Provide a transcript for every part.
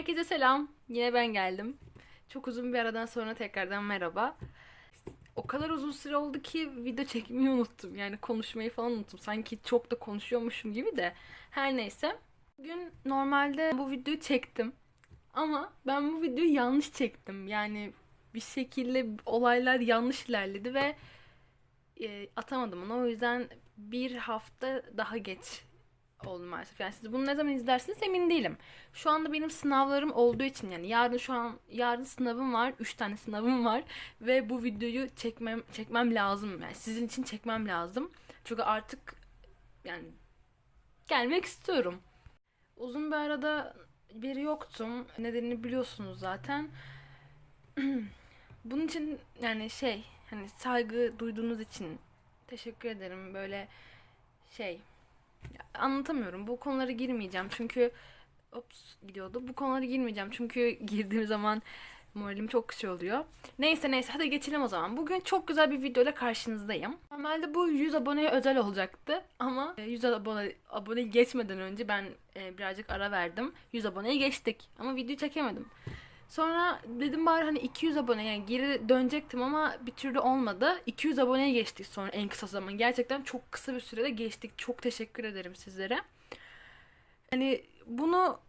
Herkese selam. Yine ben geldim. Çok uzun bir aradan sonra tekrardan merhaba. O kadar uzun süre oldu ki video çekmeyi unuttum. Yani konuşmayı falan unuttum. Sanki çok da konuşuyormuşum gibi de. Her neyse. Bugün normalde bu videoyu çektim. Ama ben bu videoyu yanlış çektim. Yani bir şekilde olaylar yanlış ilerledi ve e, atamadım onu. O yüzden bir hafta daha geç oldu maalesef. Yani siz bunu ne zaman izlersiniz emin değilim. Şu anda benim sınavlarım olduğu için yani yarın şu an yarın sınavım var. 3 tane sınavım var ve bu videoyu çekmem çekmem lazım. Yani sizin için çekmem lazım. Çünkü artık yani gelmek istiyorum. Uzun bir arada biri yoktum. Nedenini biliyorsunuz zaten. Bunun için yani şey hani saygı duyduğunuz için teşekkür ederim. Böyle şey anlatamıyorum. Bu konulara girmeyeceğim çünkü ops gidiyordu. Bu konulara girmeyeceğim çünkü girdiğim zaman moralim çok şey oluyor. Neyse neyse hadi geçelim o zaman. Bugün çok güzel bir videoyla karşınızdayım. Normalde bu 100 aboneye özel olacaktı ama e, 100 abone abone geçmeden önce ben e, birazcık ara verdim. 100 aboneye geçtik ama video çekemedim. Sonra dedim bari hani 200 abone yani geri dönecektim ama bir türlü olmadı. 200 aboneye geçtik sonra en kısa zaman. Gerçekten çok kısa bir sürede geçtik. Çok teşekkür ederim sizlere. Hani bunu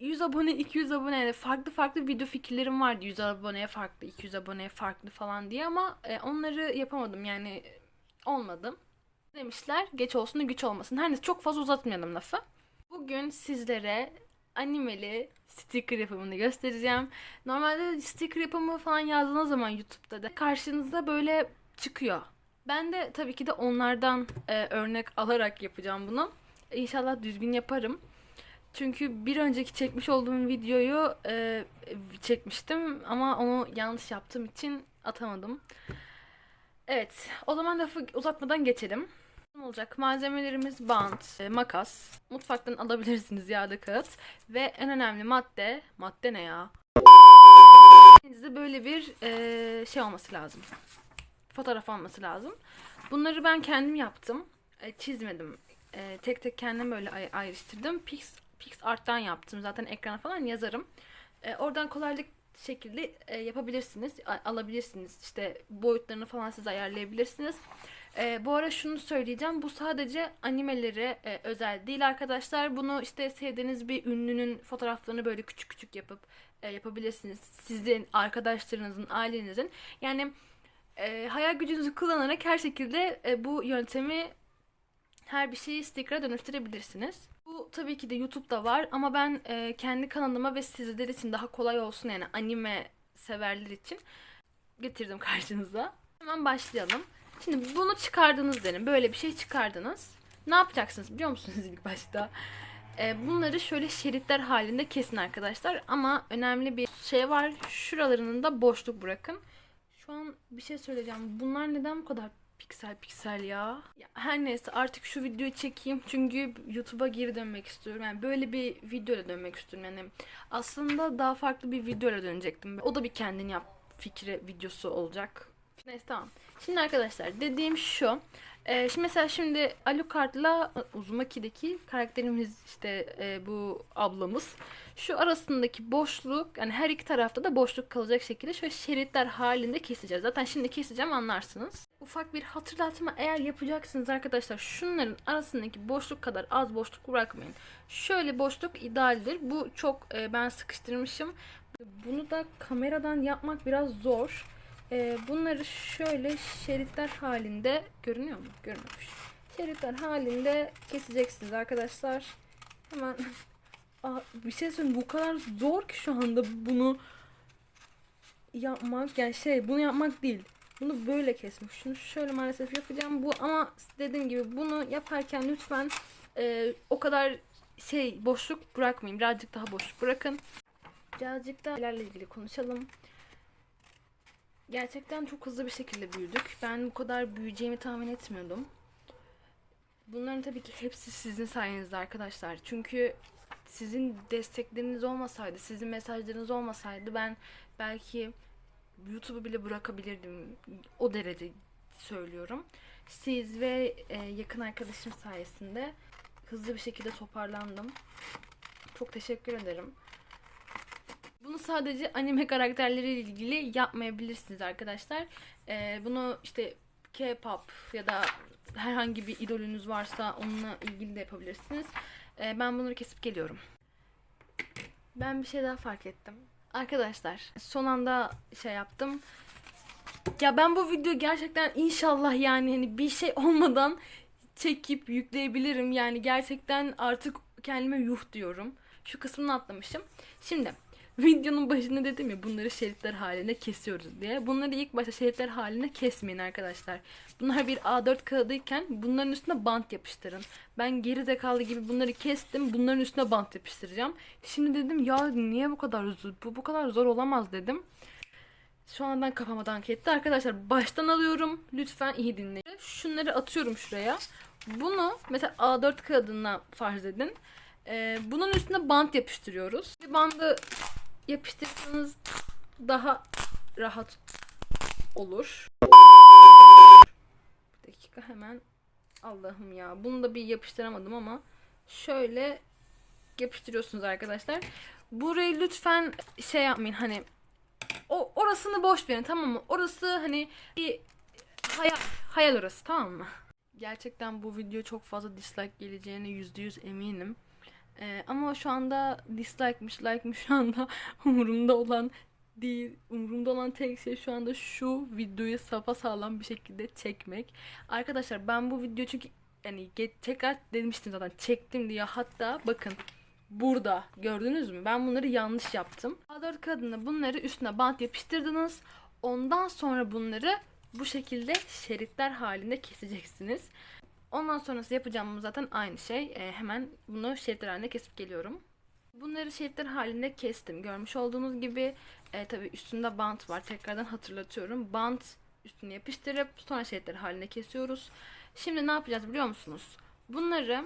100 abone, 200 abone yani farklı farklı video fikirlerim vardı. 100 aboneye farklı, 200 aboneye farklı falan diye ama e, onları yapamadım yani olmadı. Demişler geç olsun da güç olmasın. Her neyse çok fazla uzatmayalım lafı. Bugün sizlere animeli sticker yapımını göstereceğim. Normalde sticker yapımı falan yazdığınız zaman YouTube'da da karşınıza böyle çıkıyor. Ben de tabii ki de onlardan e, örnek alarak yapacağım bunu. İnşallah düzgün yaparım. Çünkü bir önceki çekmiş olduğum videoyu e, çekmiştim ama onu yanlış yaptığım için atamadım. Evet, o zaman lafı uzatmadan geçelim. Ne olacak? Malzemelerimiz bant, e, makas, mutfaktan alabilirsiniz yağda kağıt ve en önemli madde, madde ne ya? Elinizde böyle bir e, şey olması lazım. Fotoğraf olması lazım. Bunları ben kendim yaptım. E, çizmedim. E, tek tek kendim böyle ay- ayrıştırdım. Pix, PixArt'tan yaptım. Zaten ekrana falan yazarım. E, oradan kolaylık şekilde e, yapabilirsiniz, a- alabilirsiniz. İşte boyutlarını falan siz ayarlayabilirsiniz. E, bu ara şunu söyleyeceğim. Bu sadece animelere e, özel değil arkadaşlar. Bunu işte sevdiğiniz bir ünlünün fotoğraflarını böyle küçük küçük yapıp e, yapabilirsiniz. Sizin, arkadaşlarınızın, ailenizin. Yani e, hayal gücünüzü kullanarak her şekilde e, bu yöntemi her bir şeyi sticker'a dönüştürebilirsiniz. Bu tabii ki de YouTube'da var ama ben e, kendi kanalıma ve sizler için daha kolay olsun yani anime severler için getirdim karşınıza. Hemen başlayalım. Şimdi bunu çıkardınız derim. Böyle bir şey çıkardınız. Ne yapacaksınız biliyor musunuz ilk başta? E, bunları şöyle şeritler halinde kesin arkadaşlar. Ama önemli bir şey var. Şuralarının da boşluk bırakın. Şu an bir şey söyleyeceğim. Bunlar neden bu kadar piksel piksel ya? ya? Her neyse artık şu videoyu çekeyim. Çünkü YouTube'a geri dönmek istiyorum. Yani böyle bir videoyla dönmek istiyorum. Yani aslında daha farklı bir videoyla dönecektim. O da bir kendin yap fikri videosu olacak. Neyse tamam. Şimdi arkadaşlar dediğim şu. Ee, şimdi mesela şimdi Alucard'la Uzumaki'deki karakterimiz işte e, bu ablamız. Şu arasındaki boşluk yani her iki tarafta da boşluk kalacak şekilde şöyle şeritler halinde keseceğiz. Zaten şimdi keseceğim anlarsınız. Ufak bir hatırlatma eğer yapacaksınız arkadaşlar şunların arasındaki boşluk kadar az boşluk bırakmayın. Şöyle boşluk idealdir. Bu çok e, ben sıkıştırmışım. Bunu da kameradan yapmak biraz zor. Ee, bunları şöyle şeritler halinde görünüyor mu? Görünüyormuş. Şeritler halinde keseceksiniz arkadaşlar. Hemen Aa, bir şey söyleyeyim bu kadar zor ki şu anda bunu yapmak yani şey bunu yapmak değil. Bunu böyle kesmiş. Şunu şöyle maalesef yapacağım bu ama dediğim gibi bunu yaparken lütfen e, o kadar şey boşluk bırakmayın. Birazcık daha boşluk bırakın. Birazcık da ilerle ilgili konuşalım. Gerçekten çok hızlı bir şekilde büyüdük. Ben bu kadar büyüyeceğimi tahmin etmiyordum. Bunların tabii ki hepsi sizin sayenizde arkadaşlar. Çünkü sizin destekleriniz olmasaydı, sizin mesajlarınız olmasaydı ben belki YouTube'u bile bırakabilirdim. O derece söylüyorum. Siz ve e, yakın arkadaşım sayesinde hızlı bir şekilde toparlandım. Çok teşekkür ederim. Bunu sadece anime karakterleriyle ilgili yapmayabilirsiniz arkadaşlar. Ee, bunu işte K-pop ya da herhangi bir idolünüz varsa onunla ilgili de yapabilirsiniz. Ee, ben bunları kesip geliyorum. Ben bir şey daha fark ettim. Arkadaşlar son anda şey yaptım. Ya ben bu videoyu gerçekten inşallah yani hani bir şey olmadan çekip yükleyebilirim. Yani gerçekten artık kendime yuh diyorum. Şu kısmını atlamışım. Şimdi videonun başında dedim ya bunları şeritler haline kesiyoruz diye. Bunları ilk başta şeritler haline kesmeyin arkadaşlar. Bunlar bir A4 kağıdıyken bunların üstüne bant yapıştırın. Ben geri zekalı gibi bunları kestim. Bunların üstüne bant yapıştıracağım. Şimdi dedim ya niye bu kadar zor? Bu bu kadar zor olamaz dedim. Şu an ben kafama dank etti. Arkadaşlar baştan alıyorum. Lütfen iyi dinleyin. Şunları atıyorum şuraya. Bunu mesela A4 kağıdına farz edin. Ee, bunun üstüne bant yapıştırıyoruz. Bir bandı yapıştırırsanız daha rahat olur. Bir dakika hemen Allah'ım ya. Bunu da bir yapıştıramadım ama şöyle yapıştırıyorsunuz arkadaşlar. Burayı lütfen şey yapmayın hani o orasını boş verin tamam mı? Orası hani bir hayal, hayal orası tamam mı? Gerçekten bu video çok fazla dislike geleceğine yüzde yüz eminim. Ee, ama şu anda dislike'mış, like'mış şu anda umurumda olan değil. Umurumda olan tek şey şu anda şu videoyu sapa sağlam bir şekilde çekmek. Arkadaşlar ben bu video çünkü yani tekrar demiştim zaten çektim diye hatta bakın burada gördünüz mü? Ben bunları yanlış yaptım. A4 kağıdına bunları üstüne bant yapıştırdınız. Ondan sonra bunları bu şekilde şeritler halinde keseceksiniz. Ondan sonrası yapacağımız zaten aynı şey. Ee, hemen bunu şeritler halinde kesip geliyorum. Bunları şeritler halinde kestim. Görmüş olduğunuz gibi e, tabi üstünde bant var. Tekrardan hatırlatıyorum. Bant üstüne yapıştırıp sonra şeritler halinde kesiyoruz. Şimdi ne yapacağız biliyor musunuz? Bunları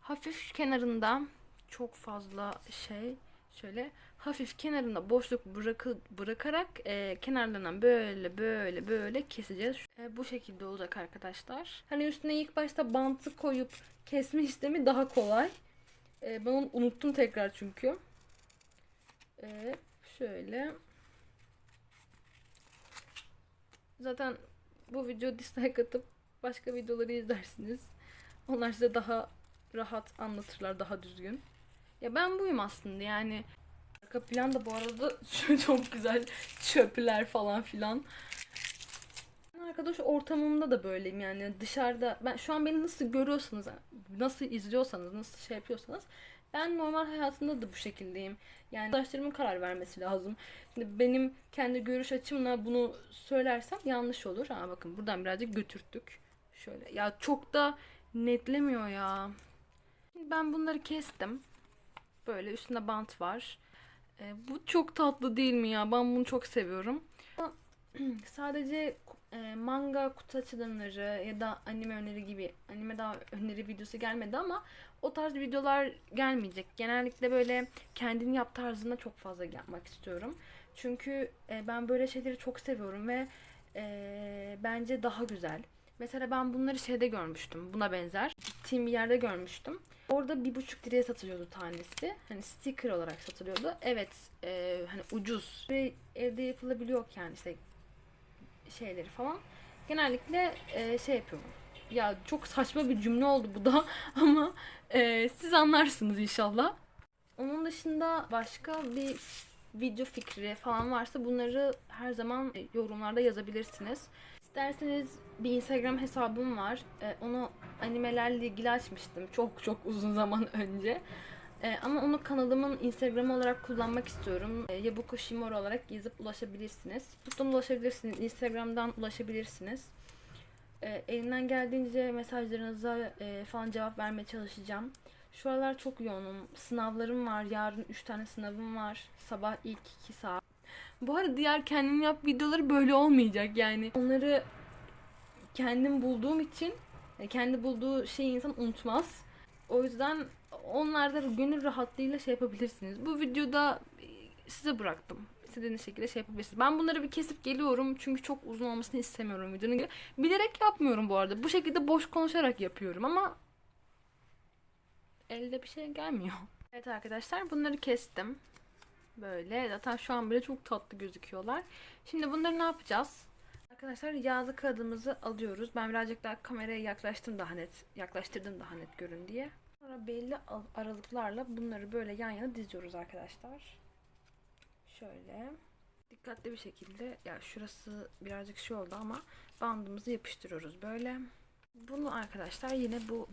hafif kenarında çok fazla şey şöyle hafif kenarında boşluk bırakı, bırakarak e, kenarlarından böyle böyle böyle keseceğiz. E, bu şekilde olacak arkadaşlar. Hani üstüne ilk başta bantı koyup kesme işlemi daha kolay. E, ben onu unuttum tekrar çünkü. E, şöyle. Zaten bu video dislike atıp başka videoları izlersiniz. Onlar size daha rahat anlatırlar, daha düzgün. Ya ben buyum aslında yani. Arka plan da bu arada çok güzel çöpler falan filan. Arkadaş ortamımda da böyleyim yani dışarıda ben şu an beni nasıl görüyorsanız nasıl izliyorsanız nasıl şey yapıyorsanız ben normal hayatımda da bu şekildeyim. Yani arkadaşlarımın karar vermesi lazım. Şimdi benim kendi görüş açımla bunu söylersem yanlış olur. Ha bakın buradan birazcık götürttük. Şöyle ya çok da netlemiyor ya. Şimdi ben bunları kestim. Böyle üstünde bant var. E, bu çok tatlı değil mi ya? Ben bunu çok seviyorum. Sadece e, manga kutu açılımları ya da anime öneri gibi anime daha öneri videosu gelmedi ama o tarz videolar gelmeyecek. Genellikle böyle kendin yap tarzında çok fazla yapmak istiyorum. Çünkü e, ben böyle şeyleri çok seviyorum ve e, bence daha güzel. Mesela ben bunları şeyde görmüştüm. Buna benzer. Gittiğim bir yerde görmüştüm. Orada bir buçuk liraya satılıyordu tanesi. Hani sticker olarak satılıyordu. Evet e, hani ucuz. Ve evde yapılabiliyor yani işte şeyleri falan. Genellikle e, şey yapıyorum. Ya çok saçma bir cümle oldu bu da ama e, siz anlarsınız inşallah. Onun dışında başka bir video fikri falan varsa bunları her zaman yorumlarda yazabilirsiniz. İsterseniz bir Instagram hesabım var. Ee, onu animelerle ilgili açmıştım çok çok uzun zaman önce. Ee, ama onu kanalımın Instagram olarak kullanmak istiyorum. Ee, Yabuko Shimori olarak yazıp ulaşabilirsiniz. Tuttum ulaşabilirsiniz. Instagram'dan ulaşabilirsiniz. Ee, elimden geldiğince mesajlarınıza e, falan cevap vermeye çalışacağım. Şu aralar çok yoğunum. Sınavlarım var. Yarın 3 tane sınavım var. Sabah ilk 2 saat. Bu arada diğer kendim yap videoları böyle olmayacak yani. Onları kendim bulduğum için kendi bulduğu şeyi insan unutmaz. O yüzden onlarda gönül rahatlığıyla şey yapabilirsiniz. Bu videoda e, size bıraktım. İstediğiniz şekilde şey yapabilirsiniz. Ben bunları bir kesip geliyorum çünkü çok uzun olmasını istemiyorum videonun. Bilerek yapmıyorum bu arada. Bu şekilde boş konuşarak yapıyorum ama elde bir şey gelmiyor. Evet arkadaşlar bunları kestim. Böyle. Zaten şu an bile çok tatlı gözüküyorlar. Şimdi bunları ne yapacağız? Arkadaşlar yağlı kağıdımızı alıyoruz. Ben birazcık daha kameraya yaklaştım daha net, yaklaştırdım daha net görün diye. Sonra belli al- aralıklarla bunları böyle yan yana diziyoruz arkadaşlar. Şöyle dikkatli bir şekilde ya şurası birazcık şey oldu ama bandımızı yapıştırıyoruz böyle. Bunu arkadaşlar yine bu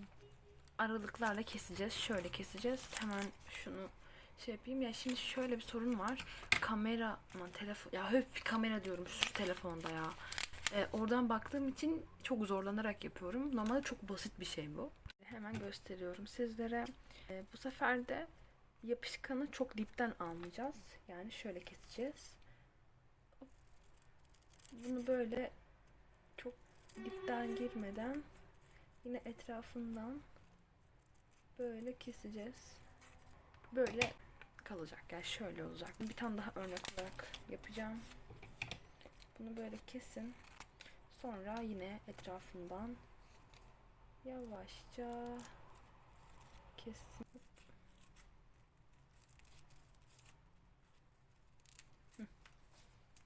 aralıklarla keseceğiz. Şöyle keseceğiz. Hemen şunu şey yapayım. Ya şimdi şöyle bir sorun var. Kamera aman telefon ya hep kamera diyorum şu telefonda ya. Ee, oradan baktığım için çok zorlanarak yapıyorum. Normalde çok basit bir şey bu. Hemen gösteriyorum sizlere. Ee, bu sefer de yapışkanı çok dipten almayacağız. Yani şöyle keseceğiz. Bunu böyle çok dipten girmeden yine etrafından böyle keseceğiz. Böyle kalacak. Yani şöyle olacak. Bir tane daha örnek olarak yapacağım. Bunu böyle kesin. Sonra yine etrafından yavaşça kesin.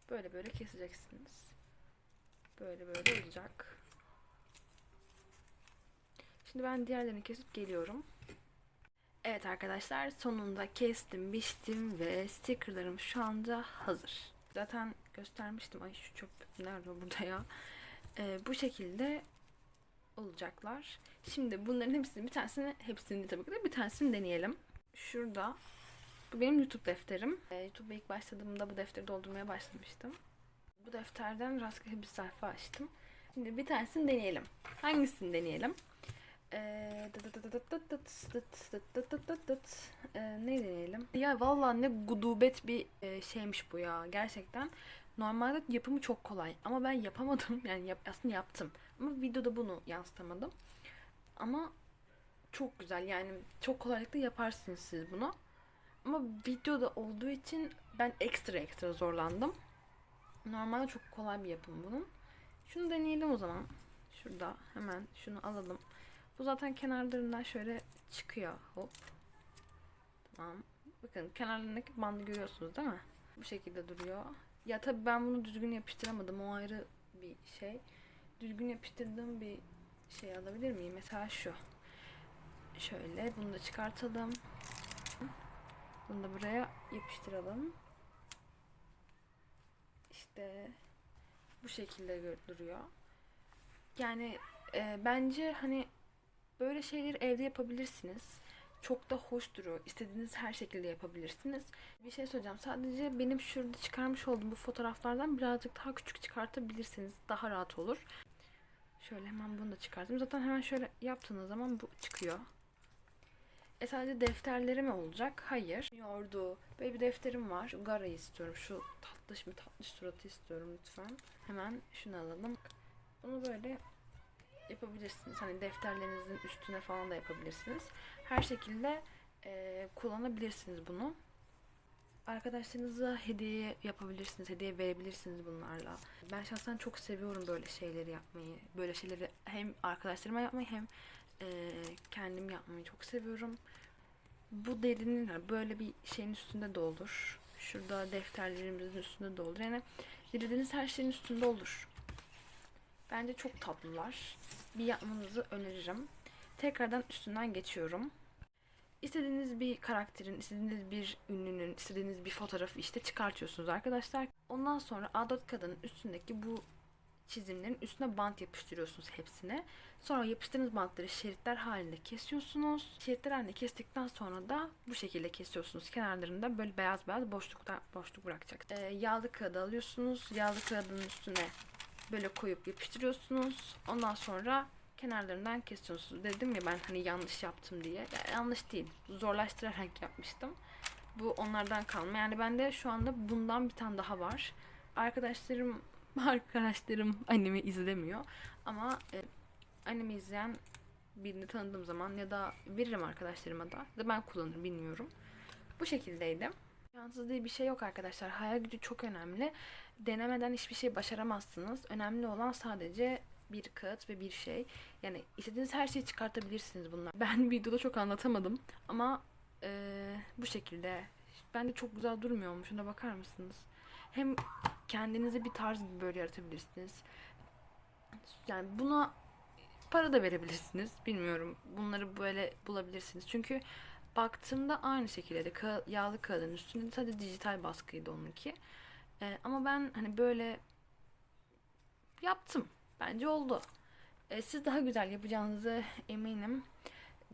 Böyle böyle keseceksiniz. Böyle böyle olacak. Şimdi ben diğerlerini kesip geliyorum. Evet arkadaşlar sonunda kestim, biçtim ve stickerlarım şu anda hazır. Zaten göstermiştim. Ay şu çöp nerede burada ya? Ee, bu şekilde olacaklar. Şimdi bunların hepsini bir tanesini hepsini tabii ki de bir tanesini deneyelim. Şurada bu benim YouTube defterim. Ee, YouTube'a ilk başladığımda bu defteri doldurmaya başlamıştım. Bu defterden rastgele bir sayfa açtım. Şimdi bir tanesini deneyelim. Hangisini deneyelim? Ee, ne deneyelim? Ya vallahi ne gudubet bir şeymiş bu ya gerçekten. Normalde yapımı çok kolay ama ben yapamadım. Yani yap, aslında yaptım. Ama videoda bunu yansıtamadım. Ama çok güzel yani çok kolaylıkla yaparsınız siz bunu. Ama videoda olduğu için ben ekstra ekstra zorlandım. Normalde çok kolay bir yapım bunun. Şunu deneyelim o zaman. Şurada hemen şunu alalım. Bu zaten kenarlarından şöyle çıkıyor. Hop. Tamam. Bakın kenarlarındaki bandı görüyorsunuz değil mi? Bu şekilde duruyor. Ya tabii ben bunu düzgün yapıştıramadım. O ayrı bir şey. Düzgün yapıştırdığım bir şey alabilir miyim? Mesela şu. Şöyle bunu da çıkartalım. Bunu da buraya yapıştıralım. İşte bu şekilde duruyor. Yani e, bence hani böyle şeyleri evde yapabilirsiniz. Çok da hoş duruyor. İstediğiniz her şekilde yapabilirsiniz. Bir şey söyleyeceğim. Sadece benim şurada çıkarmış olduğum bu fotoğraflardan birazcık daha küçük çıkartabilirsiniz. Daha rahat olur. Şöyle hemen bunu da çıkartayım. Zaten hemen şöyle yaptığınız zaman bu çıkıyor. E sadece defterleri mi olacak? Hayır. Yordu. Böyle bir defterim var. Şu Gara'yı istiyorum. Şu tatlış mı tatlış suratı istiyorum lütfen. Hemen şunu alalım. Bunu böyle yapabilirsiniz. Hani defterlerinizin üstüne falan da yapabilirsiniz. Her şekilde e, kullanabilirsiniz bunu. Arkadaşlarınıza hediye yapabilirsiniz, hediye verebilirsiniz bunlarla. Ben şahsen çok seviyorum böyle şeyleri yapmayı. Böyle şeyleri hem arkadaşlarıma yapmayı hem e, kendim yapmayı çok seviyorum. Bu derinin böyle bir şeyin üstünde de olur. Şurada defterlerimizin üstünde de olur. Yani dilediğiniz her şeyin üstünde olur. Bence çok tatlılar. Bir yapmanızı öneririm. Tekrardan üstünden geçiyorum. İstediğiniz bir karakterin, istediğiniz bir ünlünün, istediğiniz bir fotoğrafı işte çıkartıyorsunuz arkadaşlar. Ondan sonra A4 kağıdının üstündeki bu çizimlerin üstüne bant yapıştırıyorsunuz hepsine. Sonra yapıştırdığınız bantları şeritler halinde kesiyorsunuz. Şeritler halinde kestikten sonra da bu şekilde kesiyorsunuz. Kenarlarında böyle beyaz beyaz boşlukta boşluk bırakacak. Ee, yağlı kağıdı alıyorsunuz. Yağlı kağıdın üstüne böyle koyup yapıştırıyorsunuz. Ondan sonra kenarlarından kesiyorsunuz. Dedim ya ben hani yanlış yaptım diye. Ya, yanlış değil. Zorlaştırarak yapmıştım. Bu onlardan kalma. Yani bende şu anda bundan bir tane daha var. Arkadaşlarım arkadaşlarım anime izlemiyor. Ama e, anime izleyen birini tanıdığım zaman ya da veririm arkadaşlarıma da. Ya da ben kullanırım bilmiyorum. Bu şekildeydi. Şanssız diye bir şey yok arkadaşlar. Hayal gücü çok önemli. Denemeden hiçbir şey başaramazsınız. Önemli olan sadece bir kağıt ve bir şey. Yani istediğiniz her şeyi çıkartabilirsiniz bunlar. Ben videoda çok anlatamadım ama e, bu şekilde. bende çok güzel durmuyor mu? Şuna bakar mısınız? Hem kendinize bir tarz gibi böyle yaratabilirsiniz. Yani buna para da verebilirsiniz. Bilmiyorum. Bunları böyle bulabilirsiniz. Çünkü baktığımda aynı şekilde de ka- yağlı kağıdın üstünde sadece dijital baskıydı onunki. Ee, ama ben hani böyle yaptım. Bence oldu. Ee, siz daha güzel yapacağınızı eminim.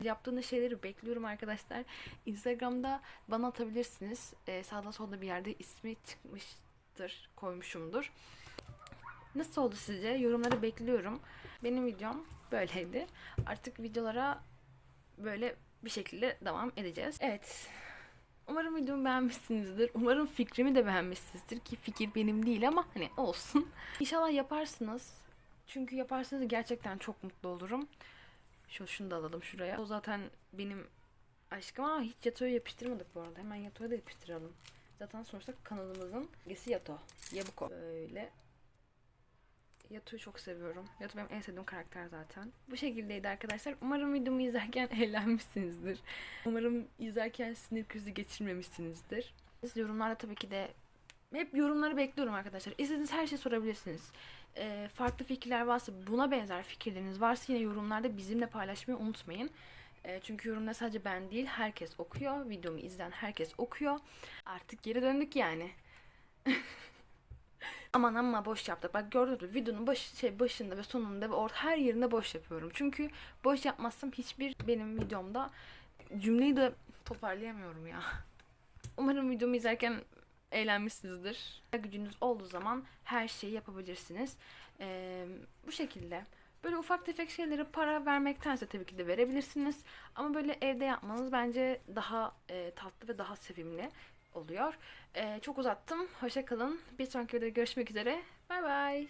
Yaptığınız şeyleri bekliyorum arkadaşlar. Instagram'da bana atabilirsiniz. Ee, sağda solda bir yerde ismi çıkmıştır, koymuşumdur. Nasıl oldu sizce? Yorumları bekliyorum. Benim videom böyleydi. Artık videolara böyle bir şekilde devam edeceğiz. Evet. Umarım videomu beğenmişsinizdir. Umarım fikrimi de beğenmişsinizdir ki fikir benim değil ama hani olsun. İnşallah yaparsınız. Çünkü yaparsanız gerçekten çok mutlu olurum. Şu şunu da alalım şuraya. O zaten benim aşkım ama hiç Yato'yu yapıştırmadık bu arada. Hemen Yato'ya da yapıştıralım. Zaten sonuçta kanalımızın gesi Yato. Yabuko. Böyle. Yato'yu çok seviyorum. Yato benim en sevdiğim karakter zaten. Bu şekildeydi arkadaşlar. Umarım videomu izlerken eğlenmişsinizdir. Umarım izlerken sinir krizi geçirmemişsinizdir. Siz yorumlarda tabii ki de hep yorumları bekliyorum arkadaşlar. İstediğiniz her şeyi sorabilirsiniz. Ee, farklı fikirler varsa, buna benzer fikirleriniz varsa yine yorumlarda bizimle paylaşmayı unutmayın. Ee, çünkü yorumda sadece ben değil, herkes okuyor. Videomu izleyen herkes okuyor. Artık geri döndük yani. Aman ama boş yaptık. Bak gördünüz mü? Videonun baş, şey, başında ve sonunda ve orta her yerinde boş yapıyorum. Çünkü boş yapmazsam hiçbir benim videomda cümleyi de toparlayamıyorum ya. Umarım videomu izlerken eğlenmişsinizdir. Gücünüz olduğu zaman her şeyi yapabilirsiniz. Ee, bu şekilde. Böyle ufak tefek şeylere para vermektense tabii ki de verebilirsiniz. Ama böyle evde yapmanız bence daha e, tatlı ve daha sevimli oluyor. Ee, çok uzattım. Hoşça kalın. Bir sonraki videoda görüşmek üzere. Bay bay.